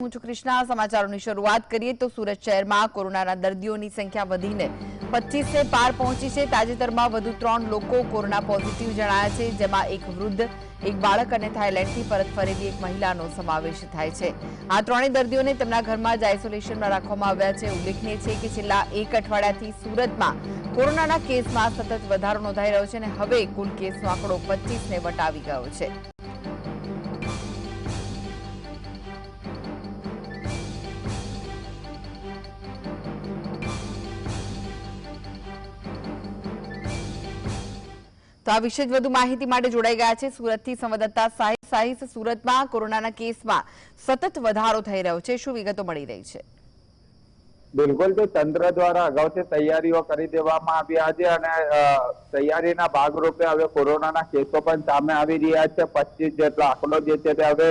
હું છું કૃષ્ણા. સમાચારોની શરૂઆત કરીએ તો સુરત શહેરમાં કોરોનાના દર્દીઓની સંખ્યા વધીને પચીસને પાર પહોંચી છે. તાજેતરમાં વધુ ત્રણ લોકો કોરોના પોઝિટિવ જણાયા છે, જેમાં એક વૃદ્ધ, એક બાળક અને થાઇલેન્ડથી પરત ફરેલી એક મહિલાનો સમાવેશ થાય છે. આ ત્રણેય દર્દીઓને તેમના ઘરમાં જ આઇસોલેશનમાં રાખવામાં આવ્યા છે. ઉલ્લેખનીય છે કે છેલ્લા એક અઠવાડિયાથી સુરતમાં કોરોનાના કેસમાં સતત વધારો નોંધાઈ રહ્યો છે અને હવે કુલ કેસનો આંકડો પચીસને વટાવી ગયો છે. આ વિશે વધુ માહિતી માટે જોડાઈ ગયા છે સુરતથી સંવાદદાતા સાહિબ સાહિબ સુરતમાં કોરોનાના કેસમાં સતત વધારો થઈ રહ્યો છે. શું વિગતો મળી રહી છે? બિલકુલ, તો તંત્ર દ્વારા અગાઉથી તૈયારીઓ કરી દેવામાં આવ્યા છે અને તૈયારીના ભાગરૂપે હવે કોરોનાના કેસો પણ સામે આવી રહ્યા છે. પચીસ જેટલો આંકડો જે છે તે હવે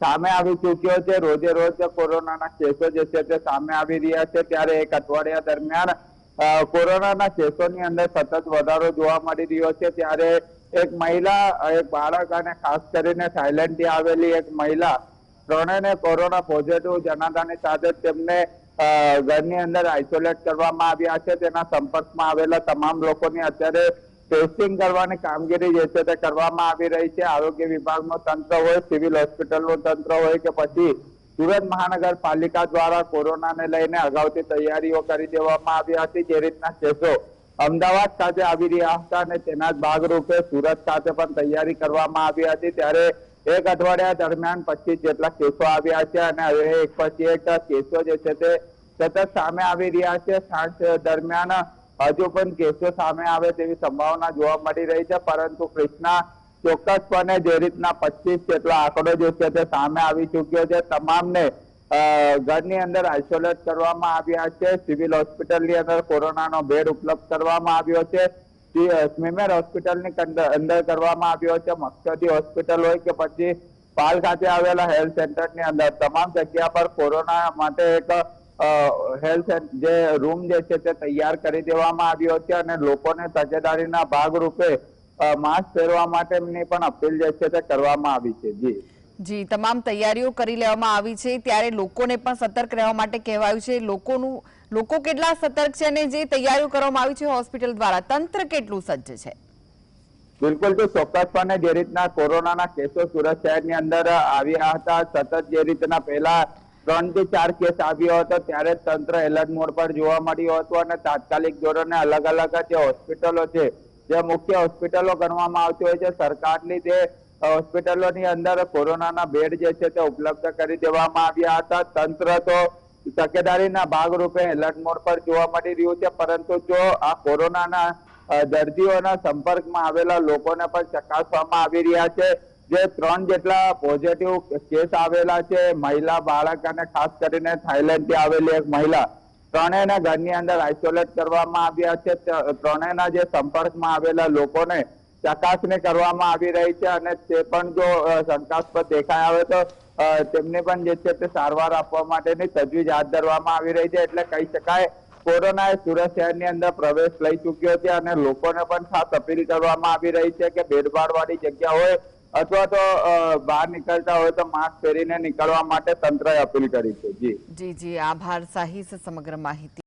સામે આવી ચૂક્યો છે. રોજે રોજ કોરોનાના કેસો જે છે તે સામે આવી રહ્યા છે. ત્યારે એક અઠવાડિયા દરમિયાન કોરોનાના કેસોની અંદર સતત વધારો જોવા મળી રહ્યો છે. ત્યારે એક મહિલા, એક બાળક અને ખાસ કરીને થાઈલેન્ડથી આવેલી એક મહિલા, ત્રણેયને કોરોના પોઝિટિવ જણાતાની સાથે તેમને ઘરની અંદર આઇસોલેટ કરવામાં આવ્યા છે. તેના સંપર્કમાં આવેલા તમામ લોકોની અત્યારે ટેસ્ટિંગ કરવાની કામગીરી જે છે તે કરવામાં આવી રહી છે. આરોગ્ય વિભાગનું તંત્ર હોય, સિવિલ હોસ્પિટલનું તંત્ર હોય કે પછી સુરત મહાનગરપાલિકા દ્વારા કોરોનાને લઈને અગાઉથી તૈયારીઓ કરી દેવામાં આવી હતી. જે રીતના કેસો અમદાવાદ ખાતે આવી રહ્યા હતા અને તેના ભાગરૂપે સુરત ખાતે પણ તૈયારી કરવામાં આવી હતી. ત્યારે એક અઠવાડિયા દરમિયાન પચીસ જેટલા કેસો આવ્યા છે અને હવે એક પછી એક કેસો જે છે તે સતત સામે આવી રહ્યા છે. સાંજ દરમિયાન હજુ પણ કેસો સામે આવે તેવી સંભાવના જોવા મળી રહી છે. પરંતુ કૃષ્ણા ચોક્કસપણે જે રીતના પચીસ જેટલો આંકડો જે છે તે સામે આવી ચૂક્યો છે. તમામને ઘરની અંદર આઇસોલેટ કરવામાં આવ્યા છે. સિવિલ હોસ્પિટલની અંદર કોરોનાનો બેડ ઉપલબ્ધ કરવામાં આવ્યો છે. સ્મીમેર હોસ્પિટલની અંદર કરવામાં આવ્યો છે. મકસદી હોસ્પિટલ હોય કે પછી પાલ ખાતે આવેલા હેલ્થ સેન્ટરની અંદર. તમામ જગ્યા પર કોરોના માટે એક હેલ્થ જે રૂમ જે છે તે તૈયાર કરી દેવામાં આવ્યો છે અને લોકોને તકેદારીના ભાગરૂપે માસ્ક પહેરવા માટેની પણ અપીલ જે છે તે કરવામાં આવી છે. જી. જી તમામ તૈયારીઓ કરી લેવામાં આવી છે. ત્યારે લોકોને પણ સતર્ક રહેવા માટે કહેવાયું છે. લોકોનું લોકો કેટલા સતર્ક છે અને જે તૈયારીઓ કરવામાં આવી છે હોસ્પિટલ દ્વારા? તંત્ર કેટલું સજ્જ છે? બિલકુલ તો ચોક્કસપણે જે રીતના કોરોનાના કેસો સુરત શહેરની અંદર આવ્યા હતા સતત જે રીતના પહેલા ત્રણથી ચાર કેસ આવ્યો હતો ત્યારે તંત્ર એલર્ટ મોડ પર જોવા મળ્યું હતું અને તાત્કાલિક ધોરણે અલગ અલગ જે હોસ્પિટલો છે જે મુખ્ય હોસ્પિટલો ગણવામાં આવતી હોય છે, સરકારની જે હોસ્પિટલોની અંદર કોરોનાના બેડ જે છે તે ઉપલબ્ધ કરી દેવામાં આવ્યા હતા. તંત્ર તો તકેદારીના ભાગરૂપે એલર્ટ મોડ પર જોવા મળી રહ્યું છે, પરંતુ જો આ કોરોનાના દર્દીઓના સંપર્કમાં આવેલા લોકોને પણ ચકાસવામાં આવી રહ્યા છે, જે ત્રણ જેટલા પોઝિટિવ કેસ આવેલા છે, મહિલા, બાળક અને ખાસ કરીને થાઈલેન્ડથી આવેલી એક મહિલા ત્રણેયને ઘરની અંદર આઇસોલેટ કરવામાં આવ્યા છે. ત્રણેયના જે સંપર્કમાં આવેલા લોકોને ચકાસણી કરવામાં આવી રહી છે અને તે પણ જો શંકાસ્પદ દેખાય આવે તો તેમને પણ જે છે તે સારવાર આપવા માટેની તજવીજ હાથ ધરવામાં આવી રહી છે. એટલે કહી શકાય, કોરોનાએ સુરત શહેરની અંદર પ્રવેશ લઈ ચૂક્યો છે અને લોકોને પણ ખાસ અપીલ કરવામાં આવી રહી છે કે ભીડભાડ વાળી જગ્યા હોય અથવા તો બહાર નીકળતા હોય તો માસ્ક પહેરીને નીકળવા માટે તંત્રએ અપીલ કરી છે. જી. જી જી. આભાર સાહિસ સમગ્ર માહિતી.